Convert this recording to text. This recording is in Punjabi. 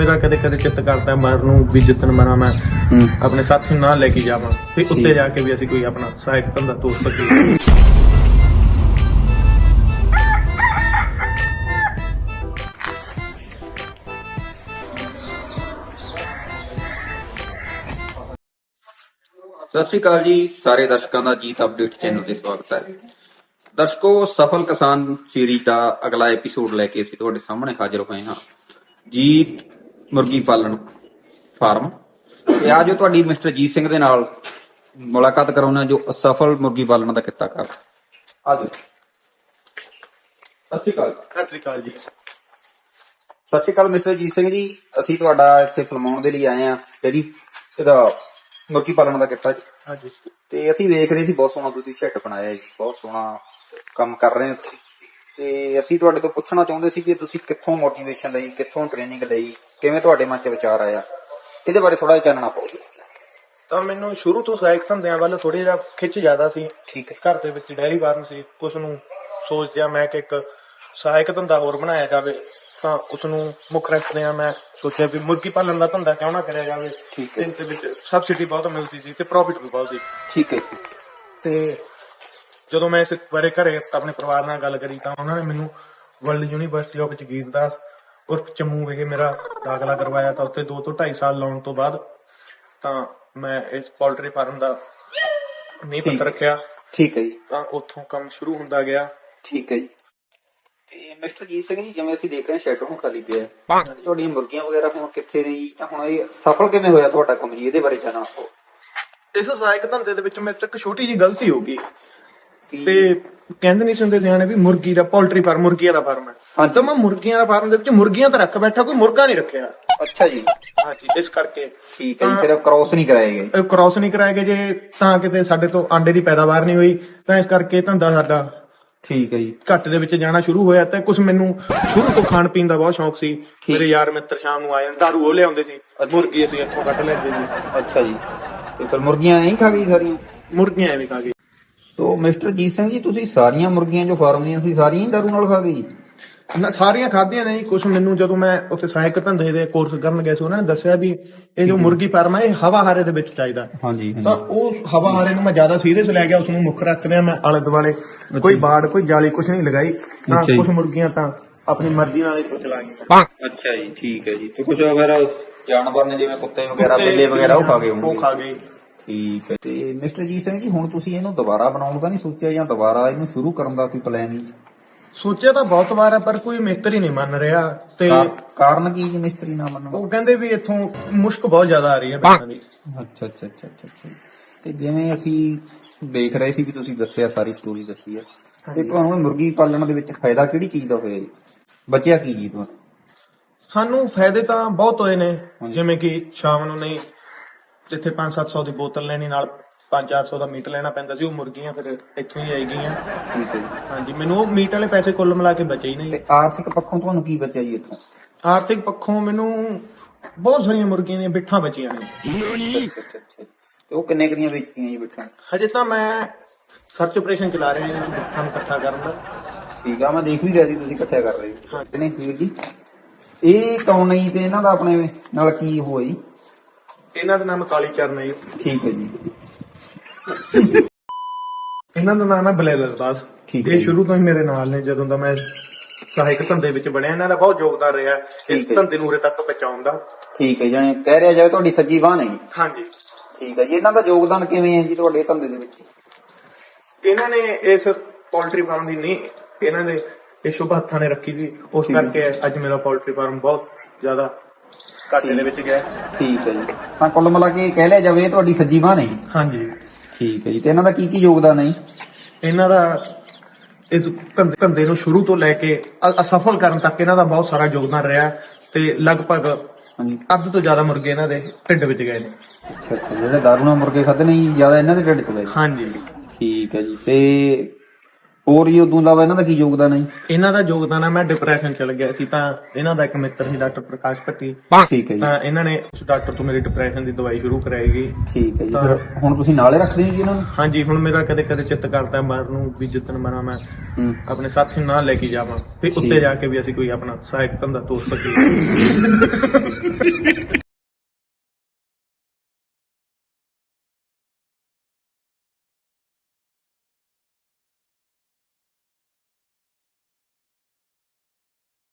ਮੇਰਾ ਕਦੇ ਕਦੇ ਚਿੱਤ ਕਰਦਾ ਮਰਨ ਨੂੰ ਵੀ ਜਿੱਤਨ ਮਰਾਂ ਮੈਂ ਹੂੰ। ਆਪਣੇ ਸਾਥੀ ਨੂੰ ਨਾਲ ਲੈ ਕੇ ਜਾਵਾਂ ਤੇ। ਉੱਤੇ ਜਾ ਕੇ ਵੀ ਅਸੀਂ ਕੋਈ ਆਪਣਾ ਸਹਾਇਕ ਧੰਦਾ ਤੋਰ ਸਕੀਏ ਸਤਿ ਸ਼੍ਰੀ ਅਕਾਲ ਜੀ ਸਾਰੇ ਦਰਸ਼ਕਾਂ ਦਾ ਜੀਤ ਅਪਡੇਟ ਚੈਨਲ ਤੇ ਸਵਾਗਤ ਹੈ। ਦਰਸ਼ਕੋ ਸਫਲ ਕਿਸਾਨ ਸੀਰੀਜ਼ ਦਾ ਅਗਲਾ ਐਪੀਸੋਡ ਲੈ ਕੇ ਅਸੀਂ ਤੁਹਾਡੇ ਸਾਹਮਣੇ ਹਾਜ਼ਰ ਹੋਏ ਹਾਂ। ਜੀਤ ਮੁਰਗੀ ਪਾਲਣ ਫਾਰਮ। ਤੇ ਆ ਜੋ ਤੁਹਾਡੀ ਮਿਸਟਰ ਜੀਤ ਸਿੰਘ ਦੇ ਨਾਲ ਮੁਲਾਕਾਤ ਕਰਾਉਣਾ ਜੋ ਅਸਫਲ ਮੁਰਗੀ ਪਾਲਣ ਦਾ ਕਿੱਤਾ ਕਰ। ਆ ਜਾਓ। ਸਤਿ ਸ਼੍ਰੀ ਅਕਾਲ। ਸਤਿ ਸ੍ਰੀ ਅਕਾਲ ਜੀ। ਸਤਿ ਸ਼੍ਰੀ ਅਕਾਲ ਮਿਸਟਰ ਜੀਤ ਸਿੰਘ ਜੀ। ਅਸੀਂ ਤੁਹਾਡਾ ਇੱਥੇ ਫਿਲਮਾਉਣ ਦੇ ਲਈ ਆਏ ਆ ਜਿਹੜੀ ਇਹਦਾ ਮੁਰਗੀ ਪਾਲਣ ਦਾ ਕਿੱਤਾ ਜੀ। ਹਾਂਜੀ। ਤੇ ਅਸੀਂ ਵੇਖ ਰਹੇ ਸੀ ਬਹੁਤ ਸੋਹਣਾ ਤੁਸੀਂ ਛੱਟ ਬਣਾਇਆ ਜੀ ਬਹੁਤ ਸੋਹਣਾ ਕੰਮ ਕਰ ਰਹੇ ਹੋ ਤੁਸੀਂ। ਤੇ ਅਸੀਂ ਤੁਹਾਡੇ ਤੋਂ ਪੁੱਛਣਾ ਚਾਹੁੰਦੇ ਸੀ ਕਿ ਤੁਸੀਂ ਕਿੱਥੋਂ ਮੋਟੀਵੇਸ਼ਨ ਲਈ ਕਿੱਥੋਂ ਟ੍ਰੇਨਿੰਗ ਲਈ ਕਿਵੇਂ ਤੁਹਾਡੇ ਮਨ 'ਚ ਵਿਚਾਰ ਆਇਆ? ਇਹਦੇ ਬਾਰੇ ਥੋੜਾ ਜਿਹਾ ਚਾਨਣਾ ਪਾਓ ਤਾਂ ਮੈਨੂੰ ਸ਼ੁਰੂ ਤੋਂ ਸਹਾਇਕ ਧੰਦਿਆਂ ਵੱਲ ਥੋੜੀ ਜਿਹਾ ਖਿੱਚ ਜ਼ਿਆਦਾ ਸੀ। ਠੀਕ ਹੈ। ਘਰ ਦੇ ਵਿੱਚ ਡੈਰੀ ਫਾਰਮ ਸੀ ਉਸ ਨੂੰ ਸੋਚਿਆ ਮੈਂ ਕਿ ਇੱਕ ਸਹਾਇਕ ਧੰਦਾ ਹੋਰ ਬਣਾਇਆ ਜਾਵੇ। ਤਾਂ ਉਸ ਨੂੰ ਮੁੱਖ ਰੱਖਦਿਆਂ ਮੈਂ ਸੋਚਿਆ ਵੀ ਮੁਰਗੀ ਪਾਲਣ ਦਾ ਧੰਦਾ ਕਿਉਂ ਨਾ ਕਰਿਆ ਜਾਵੇ। ਠੀਕ ਹੈ। ਇਸ ਵਿੱਚ ਸਬਸਿਡੀ ਬਹੁਤ ਮਿਲਦੀ ਸੀ ਤੇ ਪ੍ਰੋਫਿਟ ਵੀ ਬਹੁਤ ਸੀ। ਠੀਕ ਹੈ। ਤੇ ਜਦੋਂ ਮੈਂ ਇਸ ਬਾਰੇ ਘਰੇ ਆਪਣੇ ਪਰਿਵਾਰ ਨਾਲ ਗੱਲ ਕਰੀ ਤਾਂ ਉਹਨਾਂ ਨੇ ਮੈਨੂੰ ਵਰਲਡ ਯੂਨੀਵਰਸਿਟੀ ਆਫ ਜਗੀਰਦਾਸ ਉਰਫ ਚੰਮੂ ਵਿਖੇ ਮੇਰਾ ਦਾਖਲਾ ਕਰਵਾਇਆ ਤਾਂ ਉੱਥੇ 2 ਤੋਂ 2.5 ਸਾਲ ਲਾਉਣ ਤੋਂ ਬਾਅਦ ਤਾਂ ਮੈਂ ਇਸ ਪੋਲਟਰੀ ਫਾਰਮ ਦਾ ਨੀਂਹ ਠੀਕ। ਪੱਥਰ ਰੱਖਿਆ। ਠੀਕ ਹੈ ਜੀ। ਤਾਂ ਉੱਥੋਂ ਕੰਮ ਸ਼ੁਰੂ ਹੁੰਦਾ ਗਿਆ। ਠੀਕ ਹੈ ਜੀ। ਤੇ ਮਿਸਟਰ ਜੀਤ ਸਿੰਘ ਜੀ ਜਿਵੇਂ ਅਸੀਂ ਦੇਖ ਰਹੇ ਹਾਂ ਸ਼ੈਡ ਹੁਣ ਖਾਲੀ ਪਿਆ ਹੈ। ਤੁਹਾਡੀਆਂ ਮੁਰਗੀਆਂ ਵਗੈਰਾ ਹੁਣ ਕਿੱਥੇ ਨੇ ਜੀ? ਤਾਂ ਹੁਣ ਇਹ ਸਫਲ ਕਿਵੇਂ ਹੋਇਆ ਤੁਹਾਡਾ ਕੰਮ ਜੀ? ਇਹਦੇ ਬਾਰੇ ਪਾਓ ਇਸ ਸਹਾਇਕ ਧੰਦੇ ਦੇ ਵਿੱਚ ਮੇਰੇ ਤੋਂ ਇੱਕ ਛੋਟੀ ਜੀ ਗਲਤੀ ਹੋ ਗਈ। ਤੇ ਕਹਿੰਦੇ ਨਹੀਂ ਸੁਣਦੇ ਸਿਆਣੇ ਵੀ ਮੁਰਗੀ ਦਾ ਪੋਲਟਰੀ ਫਾਰਮ ਮੁਰਗੀਆਂ ਦਾ ਫਾਰਮ ਹੈ। ਤਾਂ ਮੈਂ ਮੁਰਗੀਆਂ ਦਾ ਫਾਰਮ ਦੇ ਵਿੱਚ ਮੁਰਗੀਆਂ ਤਾਂ ਰੱਖ ਬੈਠਾ ਕੋਈ ਮੁਰਗਾ ਨਹੀਂ ਰੱਖਿਆ। ਅੱਛਾ ਜੀ। ਹਾਂਜੀ ਇਸ ਕਰਕੇ। ਠੀਕ ਹੈ ਜੀ ਫਿਰ ਕ੍ਰਾਸ ਨਹੀਂ ਕਰਾਏ ਗਏ। ਕ੍ਰਾਸ ਨਹੀਂ ਕਰਾਏ ਗਏ ਜੇ ਤਾਂ ਕਿਤੇ ਸਾਡੇ ਤੋਂ ਆਂਡੇ ਦੀ ਪੈਦਾਵਾਰ ਨਹੀਂ ਹੋਈ ਤਾਂ ਇਸ ਕਰਕੇ ਧੰਦਾ ਸਾਡਾ ਠੀਕ ਹੈ ਜੀ। ਘੱਟ ਦੇ ਵਿੱਚ ਜਾਣਾ ਸ਼ੁਰੂ ਹੋਇਆ ਤੇ ਕੁਝ ਮੈਨੂੰ ਸ਼ੁਰੂ ਤੋਂ ਖਾਣ ਪੀਣ ਦਾ ਬਹੁਤ ਸ਼ੌਂਕ ਸੀ। ਮੇਰੇ ਯਾਰ ਮਿੱਤਰ ਸ਼ਾਮ ਨੂੰ ਆ ਜਾਂਦੇ ਦਾਰੂ ਉਹ ਲਿਆਉਂਦੇ ਸੀ। ਮੁਰਗੀ ਅਸੀਂ ਇੱਥੋਂ ਕੱਢ ਲੈਂਦੇ ਸੀ। ਅੱਛਾ ਜੀ। ਤੇ ਫਿਰ ਮੁਰਗੀਆਂ ਨਹੀਂ ਖਾ ਗਈ ਸਾਰੀਆਂ? ਮੁਰਗੀਆਂ ਐਵੇਂ ਖਾ ਗਏ। ਸੋ ਮਿਸਟਰ ਜੀਤ ਸਿੰਘ ਜੀ ਤੁਸੀਂ ਸਾਰੀਆਂ ਮੁਰਗੀਆਂ ਜੋ ਫਾਰਮ ਦੀਆਂ ਸੀ ਸਾਰੀਆਂ ਹੀ ਦਾਰੂ ਨਾਲ ਖਾ ਗਈ ਨਾ ਸਾਰੀਆਂ ਖਾਧੀਆਂ ਨੇ ਕੁਝ ਮੈਨੂੰ ਜਦੋਂ ਮੈਂ ਉੱਥੇ ਸਹਾਇਕ ਧੰਦੇ ਦੇ ਕੋਰਸ ਕਰਨ ਗਿਆ ਸੀ ਉਹਨਾਂ ਨੇ ਦੱਸਿਆ ਵੀ ਇਹ ਜੋ ਮੁਰਗੀ ਫਾਰਮ ਹੈ ਇਹ ਹਵਾ ਹਾਰੇ ਦੇ ਵਿੱਚ ਚਾਹੀਦਾ। ਹਾਂਜੀ ਤਾਂ ਉਹ ਹਵਾ ਹਾਰੇ ਨੂੰ ਮੈਂ ਜ਼ਿਆਦਾ ਸੀਰੀਅਸ ਲੈ ਗਿਆ ਉਸ ਨੂੰ ਮੁੱਖ ਰੱਖ ਲਿਆ ਮੈਂ ਆਲੇ ਦੁਆਲੇ। ਕੋਈ ਬਾੜ ਕੋਈ ਜਾਲੀ ਕੁਝ ਨਹੀਂ ਲਗਾਈ। ਜੀ। ਕੁਝ ਮੁਰਗੀਆਂ ਤਾਂ ਆਪਣੀ ਮਰਜ਼ੀ ਨਾਲ ਹੀ ਚਲਾ ਗਈਆਂ। ਅੱਛਾ ਜੀ ਠੀਕ ਹੈ ਜੀ। ਤੇ ਕੁਝ ਅਗਰ ਜਾਨਵਰ ਨੇ ਜਿਵੇਂ ਕੁੱਤੇ ਵਗੈਰਾ ਬਿੱਲੇ ਵਗੈਰਾ ਉਹ ਖਾ ਗਏ ਉਹ ਖਾ ਗਏ। ਠੀਕ ਹੈ। ਤੇ ਮਿਸਟਰ ਜੀਤ ਸਿੰਘ ਜੀ ਹੁਣ ਤੁਸੀਂ ਇਹਨੂੰ ਦੁਬਾਰਾ ਬਣਾਉਣ ਦਾ ਨਹੀਂ ਸੋਚਿਆ ਜਾਂ ਦੁਬਾਰਾ ਇਹਨੂੰ ਸ਼ੁਰੂ ਕਰਨ ਦਾ ਕੋਈ ਪਲਾਨ ਨਹੀਂ ਸੋਚਿਆ ਤਾਂ ਬਹੁਤ ਵਾਰ ਹੈ ਪਰ ਕੋਈ ਮਿਸਤਰੀ ਨਹੀਂ ਮੰਨ ਰਿਹਾ। ਤੇ ਕਾ- ਕਾਰਨ ਕੀ ਜੀ ਮਿਸਤਰੀ ਨਾ ਮੰਨਣ? ਉਹ ਕਹਿੰਦੇ ਵੀ ਇੱਥੋਂ ਮੁਸ਼ਕ ਬਹੁਤ ਜ਼ਿਆਦਾ ਆ ਰਹੀ ਹੈ ਪੈਸਾ ਦੀ। ਅੱਛਾ ਅੱਛਾ ਅੱਛਾ ਅੱਛਾ ਅੱਛਾ। ਤੇ ਜਿਵੇਂ ਅਸੀਂ ਦੇਖ ਰਹੇ ਸੀ ਵੀ ਤੁਸੀਂ ਦੱਸਿਆ ਸਾਰੀ ਸਟੋਰੀ ਦੱਸੀ ਹੈ। ਤੇ। ਤੁਹਾਨੂੰ ਇਹ ਮੁਰਗੀ ਪਾਲਣ ਦੇ ਵਿੱਚ ਫਾਇਦਾ ਕਿਹੜੀ ਚੀਜ਼ ਦਾ ਹੋਇਆ ਜੀ? ਬਚਿਆ ਕੀ ਜੀ ਤੁਹਾਨੂੰ? ਸਾਨੂੰ ਫਾਇਦੇ ਤਾਂ ਬਹੁਤ ਹੋਏ ਨੇ ਹਾਂਜੀ। ਜਿਵੇਂ ਕਿ ਸ਼ਾਮ ਨੂੰ ਨਹੀਂ ਜਿੱਥੇ 5-700 ਦੀ ਬੋਤਲ ਲੈਣੀ ਨਾਲ 5-400 ਦਾ ਮੀਟ ਲੈਣਾ ਪੈਂਦਾ ਸੀ ਉਹ ਮੁਰਗੀਆਂ ਫਿਰ ਇੱਥੋਂ ਹੀ ਆਈ ਗਈਆਂ। ਠੀਕ ਹੈ ਜੀ। ਹਾਂਜੀ ਮੈਨੂੰ ਉਹ ਮੀਟ ਵਾਲੇ ਪੈਸੇ ਕੁੱਲ ਮਿਲਾ ਕੇ ਬਚੇ ਹੀ ਨਹੀਂ। ਤੇ ਆਰਥਿਕ ਪੱਖੋਂ ਤੁਹਾਨੂੰ ਕੀ ਬਚਿਆ ਜੀ ਇੱਥੋਂ? ਆਰਥਿਕ ਪੱਖੋਂ ਮੈਨੂੰ ਬਹੁਤ ਸਾਰੀਆਂ ਮੁਰਗੀਆਂ ਦੀਆਂ ਬਿੱਠਾਂ ਬਚੀਆਂ ਨੇ। ਅੱਛਾ ਅੱਛਾ ਅੱਛਾ ਤੇ ਉਹ ਕਿੰਨੇ ਕੁ ਦੀਆਂ ਵੇਚਤੀਆਂ ਜੀ ਬਿਠਾਂ? ਹਜੇ ਤਾਂ ਮੈਂ ਸਰਚ ਆਪਰੇਸ਼ਨ ਚਲਾ ਰਿਹਾ ਹਾਂ ਬਿੱਠਾਂ ਨੂੰ ਇਕੱਠਾ ਕਰਨ ਦਾ। ਠੀਕ ਆ ਮੈਂ ਦੇਖ ਵੀ ਰਿਹਾ ਸੀ ਤੁਸੀਂ ਇਕੱਠਿਆ ਕਰ ਰਹੇ ਹਾਂ। ਸੀ ਨੇ ਵੀਰ ਜੀ? ਇਹ ਕੌਣ ਨਹੀਂ ਤੇ ਇਹਨਾਂ ਦਾ ਆਪਣੇ ਨਾਲ ਕੀ ਹੋਇਆ ਜੀ? ਇਹਨਾਂ ਦਾ ਨਾਮ ਕਾਲੀ ਚਰਨ ਹੈ ਜੀ। ਠੀਕ ਹੈ ਜੀ ਇਹਨਾਂ ਦਾ ਨਾਮ ਹੈ ਬਲੇਦਰ ਦਾਸ ਠੀਕ ਹੈ ਇਹ ਜੀ। ਸ਼ੁਰੂ ਤੋਂ ਹੀ ਮੇਰੇ ਨਾਲ ਨੇ ਜਦੋਂ ਦਾ ਮੈਂ ਸਹਾਇਕ ਧੰਦੇ ਵਿੱਚ ਬਣਿਆ ਇਹਨਾਂ ਦਾ ਬਹੁਤ ਯੋਗਦਾਨ ਰਿਹਾ ਇਸ। ਧੰਦੇ ਨੂੰ ਉਰੇ ਤੱਕ ਪਹੁੰਚਾਉਣ ਦਾ ਠੀਕ ਹੈ ਜਾਨੀ ਕਹਿ ਰਿਹਾ ਜਾਵੇ ਤੁਹਾਡੀ ਸੱਜੀ ਬਾਹ ਨਹੀਂ ਹਾਂਜੀ ਠੀਕ ਹੈ ਜੀ ਇਹਨਾਂ ਦਾ ਯੋਗਦਾਨ ਕਿਵੇਂ ਹੈ ਜੀ ਤੁਹਾਡੇ ਧੰਦੇ ਦੇ ਵਿੱਚ ਇਹਨਾਂ ਨੇ ਇਸ ਪੋਲਟਰੀ ਫਾਰਮ ਦੀ ਨਹੀਂ ਇਹਨਾਂ ਨੇ ਇਹ ਸ਼ੁਭ ਹੱਥਾਂ ਨੇ ਰੱਖੀ ਸੀ ਉਸ। ਕਰਕੇ ਅੱਜ ਮੇਰਾ ਪੋਲਟਰੀ ਫਾਰਮ ਬਹੁਤ ਜ਼ਿਆਦਾ ਘਾਟੇ ਦੇ ਵਿੱਚ ਗਿਆ। ਠੀਕ ਹੈ ਜੀ। ਤਾਂ ਕੁੱਲ ਮਿਲਾ ਕੇ ਕਹਿ ਲਿਆ ਜਾਵੇ ਇਹ ਤੁਹਾਡੀ ਸੱਜੀ ਬਾਹ ਨਹੀਂ ਹਾਂਜੀ। ਠੀਕ ਹੈ ਜੀ। ਤੇ ਇਹਨਾਂ ਦਾ ਕੀ ਕੀ ਯੋਗਦਾਨ ਹੈ ਜੀ? ਇਹਨਾਂ ਦਾ ਇਸ ਧੰਦੇ ਧੰਦੇ ਨੂੰ ਸ਼ੁਰੂ ਤੋਂ ਲੈ ਕੇ ਅ- ਅਸਫਲ ਕਰਨ ਤੱਕ ਇਹਨਾਂ ਦਾ ਬਹੁਤ ਸਾਰਾ ਯੋਗਦਾਨ ਰਿਹਾ ਤੇ ਲਗਭਗ ਹਾਂਜੀ। ਅੱਧ ਤੋਂ ਜ਼ਿਆਦਾ ਮੁਰਗੇ ਇਹਨਾਂ ਦੇ ਢਿੱਡ ਵਿੱਚ ਗਏ ਨੇ। ਅੱਛਾ ਅੱਛਾ। ਜਿਹੜੇ ਦਾਰੂ ਨਾਲ ਮੁਰਗੇ ਖਾਦੇ ਨੇ ਜੀ, ਜ਼ਿਆਦਾ ਇਹਨਾਂ ਦੇ ਢਿੱਡ ਚ ਗਏ। ਹਾਂਜੀ। ਠੀਕ ਹੈ ਜੀ। ਤੇ ਹੋਰ ਜੀ ਉਦੋਂ ਇਲਾਵਾ ਇਹਨਾਂ ਦਾ ਕੀ ਯੋਗਦਾਨ ਹੈ? ਇਹਨਾਂ ਦਾ ਯੋਗਦਾਨ ਆ ਮੈਂ ਡਿਪਰੈਸ਼ਨ ਚਲ ਗਿਆ ਸੀ ਤਾਂ ਇਹਨਾਂ ਦਾ ਇੱਕ ਮਿੱਤਰ ਸੀ ਡਾਕਟਰ ਪ੍ਰਕਾਸ਼ ਭੱਟੀ। ਠੀਕ ਹੈ ਜੀ। ਤਾਂ ਇਹਨਾਂ ਨੇ ਉਸ ਡਾਕਟਰ ਤੋਂ ਮੇਰੀ ਡਿਪਰੈਸ਼ਨ ਦੀ ਦਵਾਈ ਸ਼ੁਰੂ ਕਰਾਈ ਗਈ ਠੀਕ ਹੈ ਜੀ। ਤਾਂ- ਫਿਰ ਹੁਣ ਤੁਸੀਂ ਨਾਲੇ ਰੱਖਦੇ ਹੋ ਜੀ ਇਹਨਾਂ ਨੂੰ? ਹਾਂਜੀ ਹੁਣ ਮੇਰਾ ਕਦੇ ਕਦੇ ਚਿੱਤ ਕਰਦਾ ਮਰਨ ਨੂੰ ਵੀ ਜਿੱਦਣ ਮਰਾਂ ਮੈਂ ਹੂੰ। ਆਪਣੇ ਸਾਥੀ ਨੂੰ ਨਾਲ ਲੈ ਕੇ ਜਾਵਾਂ। ਤੇ ਠੀਕ। ਉੱਤੇ ਜਾ ਕੇ ਵੀ ਅਸੀਂ ਕੋਈ ਆਪਣਾ ਸਹਾਇਕ ਧੰਦਾ ਤੋਰ ਸਕੀਏ।